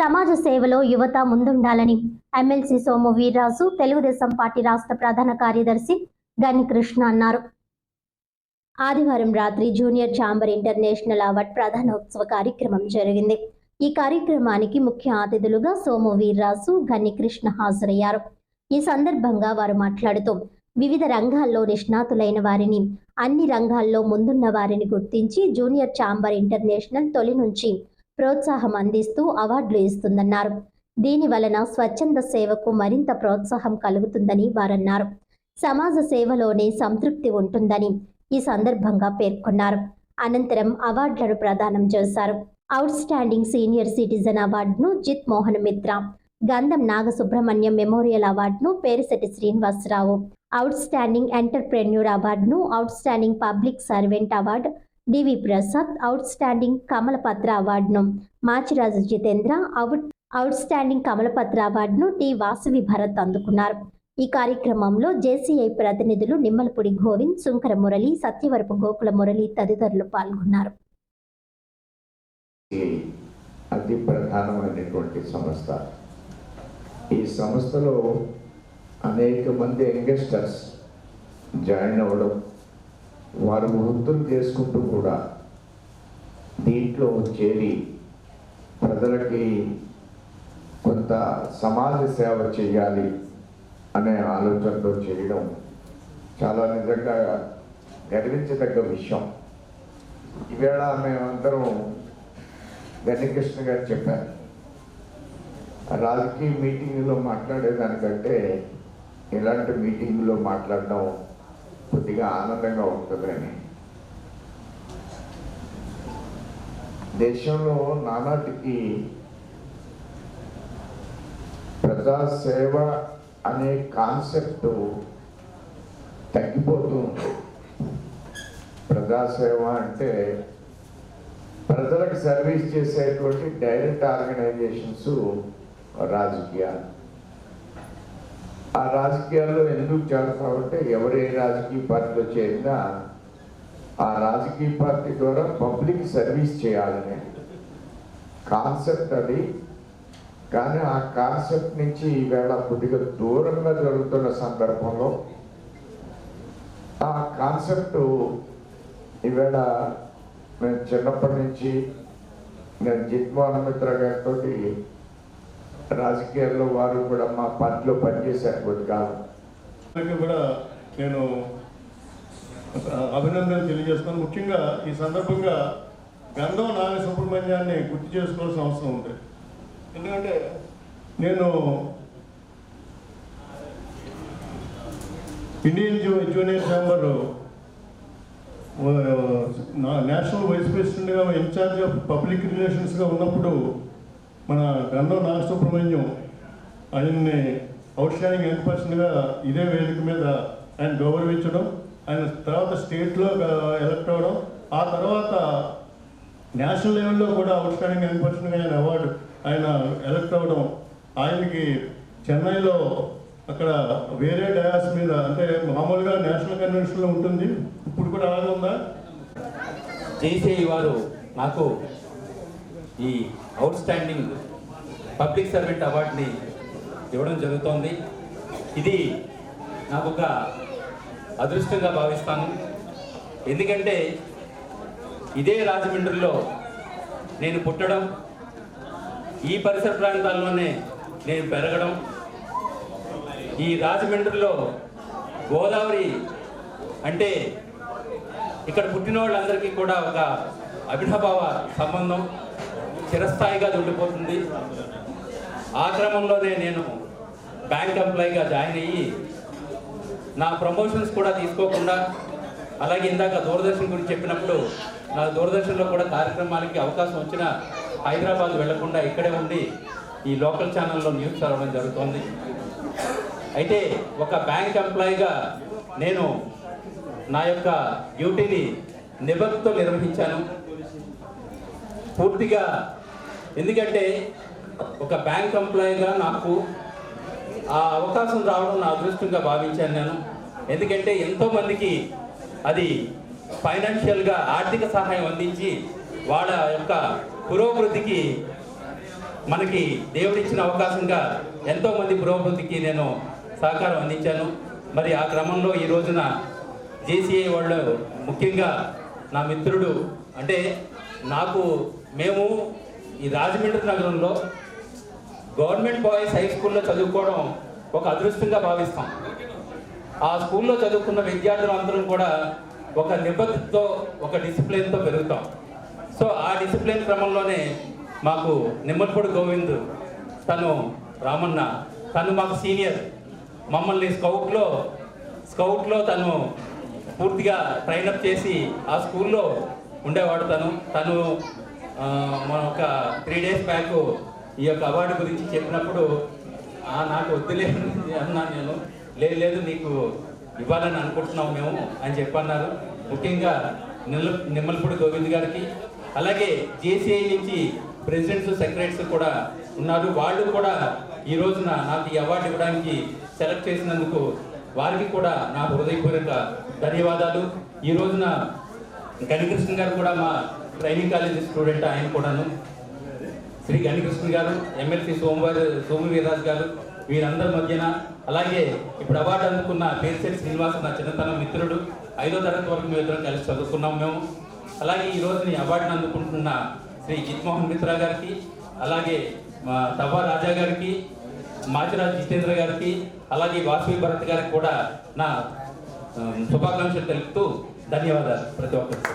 సమాజ సేవలో యువత ముందుండాలని ఎమ్మెల్సీ సోము వీర్రాజు తెలుగుదేశం పార్టీ రాష్ట్ర ప్రధాన కార్యదర్శి గని కృష్ణ అన్నారు. ఆదివారం రాత్రి జూనియర్ ఛాంబర్ ఇంటర్నేషనల్ అవార్డ్ ప్రధానోత్సవ కార్యక్రమం జరిగింది. ఈ కార్యక్రమానికి ముఖ్య అతిథులుగా సోము వీర్రాజు గన్ని కృష్ణ హాజరయ్యారు. ఈ సందర్భంగా వారు మాట్లాడుతూ వివిధ రంగాల్లో నిష్ణాతులైన వారిని అన్ని రంగాల్లో ముందున్న వారిని గుర్తించి జూనియర్ ఛాంబర్ ఇంటర్నేషనల్ తొలి నుంచి ప్రోత్సాహం అందిస్తూ అవార్డులు ఇస్తుందన్నారు దీని వలన స్వచ్ఛంద సేవకు మరింత ప్రోత్సాహం కలుగుతుందని వారన్నారు. సమాజ సేవలోనే సంతృప్తి ఉంటుందని ఈ సందర్భంగా పేర్కొన్నారు. అనంతరం అవార్డులను ప్రదానం చేశారు. అవుట్ స్టాండింగ్ సీనియర్ సిటిజన్ అవార్డును జిత్ మోహన్ మిత్ర గంధం నాగసుబ్రహ్మణ్యం మెమోరియల్ అవార్డును Perisetti Srinivasarao outstanding entrepreneur అవార్డును outstanding public servant award D V Prasad outstanding Kamalapatra అవార్డును Machiraju Jitendra out outstanding Kamalapatra అవార్డును టి వాసవి భరత్ అందుకున్నారు. ఈ కార్యక్రమంలో జేసీఐ ప్రతినిధులు నిమ్మలపూడి గోవింద్ సుంకర మురళి సత్యవరపు గోకుల మురళి తదితరులు పాల్గొన్నారు. అతి ప్రధానమైనటువంటి సంస్థ. ఈ సంస్థలో అనేక మంది యంగస్టర్స్ జాయిన్ అవ్వడం వారు వృత్తులు చేసుకుంటూ కూడా దీంట్లో చేరి ప్రజలకి కొంత సమాజ సేవ చేయాలి అనే ఆలోచనతో చేయడం చాలా నిజంగా గర్వించదగ్గ విషయం. ఈవేళ మేమందరం గణకృష్ణ గారు చెప్పారు. రాజకీయ మీటింగ్లో మాట్లాడేదానికంటే ఇలాంటి మీటింగ్లో మాట్లాడడం కొద్దిగా ఆనందంగా ఉంటుందని. దేశంలో నానాటికి ప్రజాసేవ అనే కాన్సెప్ట్ తగ్గిపోతూ ఉంది. ప్రజాసేవ అంటే ప్రజలకు సర్వీస్ చేసేటువంటి డైరెక్ట్ ఆర్గనైజేషన్స్ రాజకీయాలు. ఆ రాజకీయాల్లో ఎందుకు చేరతామంటే ఎవరే రాజకీయ పార్టీలో చేరినా ఆ రాజకీయ పార్టీ ద్వారా పబ్లిక్ సర్వీస్ చేయాలని కాన్సెప్ట్ అది. కానీ ఆ కాన్సెప్ట్ నుంచి ఈవేళ కొద్దిగా దూరంగా జరుగుతున్న సందర్భంలో ఆ కాన్సెప్ట్ ఈవేళ నేను చిన్నప్పటి నుంచి నేను జిత్మోహన్ మిత్ర గారితో రాజకీయాల్లో వారు కూడా మా పార్టీలో పనిచేశారు కొద్దికాలం అందరికీ కూడా నేను అభినందనలు తెలియజేస్తున్నాను. ముఖ్యంగా ఈ సందర్భంగా గంధం నాగ సుబ్రహ్మణ్యాన్ని గుర్తు చేసుకోవాల్సిన అవసరం ఉంది. ఎందుకంటే నేను Indian junior chamber national vice ప్రెసిడెంట్గా ఇన్ఛార్జ్ ఆఫ్ పబ్లిక్ రిలేషన్స్గా ఉన్నప్పుడు మన గంధం నాగసుబ్రహ్మణ్యం ఆయన్ని అవుట్స్టాండింగ్ యంగ్ పర్సన్గా ఇదే వేదిక మీద ఆయన గౌరవించడం ఆయన తర్వాత స్టేట్లో ఎలక్ట్ అవ్వడం ఆ తర్వాత నేషనల్ లెవెల్లో కూడా అవుట్స్టాండింగ్ యంగ్ పర్సన్గా ఆయన అవార్డు ఆయన ఎలక్ట్ అవ్వడం ఆయనకి చెన్నైలో అక్కడ వేరే డయాస్ మీద అంటే మామూలుగా నేషనల్ కన్వెన్షన్లో ఉంటుంది ఇప్పుడు కూడా అలాగే ఉందా? జేసీఐ వారు నాకు ఈ అవుట్ స్టాండింగ్ పబ్లిక్ సర్వెంట్ అవార్డుని ఇవ్వడం జరుగుతోంది. ఇది నాకు ఒక అదృష్టంగా భావిస్తాను. ఎందుకంటే ఇదే రాజమండ్రిలో నేను పుట్టడం ఈ పరిసర ప్రాంతాల్లోనే నేను పెరగడం ఈ రాజమండ్రిలో గోదావరి అంటే ఇక్కడ పుట్టిన వాళ్ళందరికీ కూడా ఒక అభినభావ సంబంధం. చిరస్థాయిగా ఉండిపోతుంది. ఆ క్రమంలోనే నేను బ్యాంక్ ఎంప్లాయీగా జాయిన్ అయ్యి నా ప్రమోషన్స్ కూడా తీసుకోకుండా అలాగే ఇందాక దూరదర్శన్ గురించి చెప్పినప్పుడు నా దూరదర్శన్లో కూడా కార్యక్రమాలకి అవకాశం వచ్చినా హైదరాబాద్ వెళ్ళకుండా ఇక్కడే ఉండి ఈ లోకల్ ఛానల్లో న్యూస్ చదవడం జరుగుతోంది. అయితే ఒక బ్యాంక్ ఎంప్లాయీగా నేను నా యొక్క డ్యూటీని నిబద్ధతో నిర్వహించాను. పూర్తిగా ఎందుకంటే ఒక బ్యాంక్ ఎంప్లాయీగా నాకు ఆ అవకాశం రావడం నా అదృష్టంగా భావించాను నేను. ఎందుకంటే ఎంతోమందికి అది ఫైనాన్షియల్గా ఆర్థిక సహాయం అందించి వాళ్ళ యొక్క పురోభివృద్ధికి మనకి దేవుడిచ్చిన అవకాశంగా ఎంతోమంది పురోభివృద్ధికి నేను సహకారం అందించాను. మరి ఆ క్రమంలో ఈ రోజున జేసీఐ వాళ్ళు ముఖ్యంగా నా మిత్రుడు అంటే నాకు మేము ఈ రాజమండ్రి నగరంలో గవర్నమెంట్ బాయ్స్ హై స్కూల్లో చదువుకోవడం ఒక అదృష్టంగా భావిస్తాం. ఆ స్కూల్లో చదువుకున్న విద్యార్థులందరం కూడా ఒక నిబద్ధతతో ఒక డిసిప్లిన్తో పెరుగుతాం. సో ఆ డిసిప్లిన్ క్రమంలోనే మాకు నిమ్మలపూడి గోవింద్ తను రామన్న తను మాకు సీనియర్. మమ్మల్ని స్కౌట్లో స్కౌట్లో తను పూర్తిగా ట్రైనప్ చేసి ఆ స్కూల్లో ఉండేవాడు తను. తను మనం ఒక త్రీ డేస్ బ్యాక్ ఈ యొక్క అవార్డు గురించి చెప్పినప్పుడు నాకు వద్దులేదు అన్నాను నేను. లేదు లేదు నీకు ఇవ్వాలని అనుకుంటున్నాం మేము అని చెప్పన్నారు ముఖ్యంగా నిల్ నిమ్మలపూడి గోవింద్ గారికి అలాగే జేసీఐ నుంచి ప్రెసిడెంట్స్ సెక్రటరీస్ కూడా ఉన్నారు. వాళ్ళు కూడా ఈ రోజున నాకు ఈ అవార్డు ఇవ్వడానికి సెలెక్ట్ చేసినందుకు వారికి కూడా నా హృదయపూర్వక ధన్యవాదాలు. ఈ రోజున కనికృష్ణ గారు కూడా మా ట్రైనింగ్ కాలేజీ స్టూడెంట్ ఆయన కూడాను. శ్రీ గణకృష్ణ గారు ఎమ్మెల్సీ సోమవారి సోము వీరాజ్ గారు వీరందరి మధ్యన అలాగే ఇప్పుడు అవార్డు అందుకున్న పేర్చెట్టి శ్రీనివాస్ నా చిన్నతనం మిత్రుడు. ఐదో తరగతి వరకు మేము ఇద్దరం కలిసి చదువుకున్నాం మేము. అలాగే ఈ రోజుని అవార్డును అందుకుంటున్న శ్రీ జిత్మోహన్ మిత్రా గారికి అలాగే మా రాజా గారికి మాచిరాజ్ జితేంద్ర గారికి అలాగే వాసవి భరత్ గారికి కూడా నా శుభాకాంక్షలు తెలుపుతూ ధన్యవాదాలు ప్రతి ఒక్కరికి.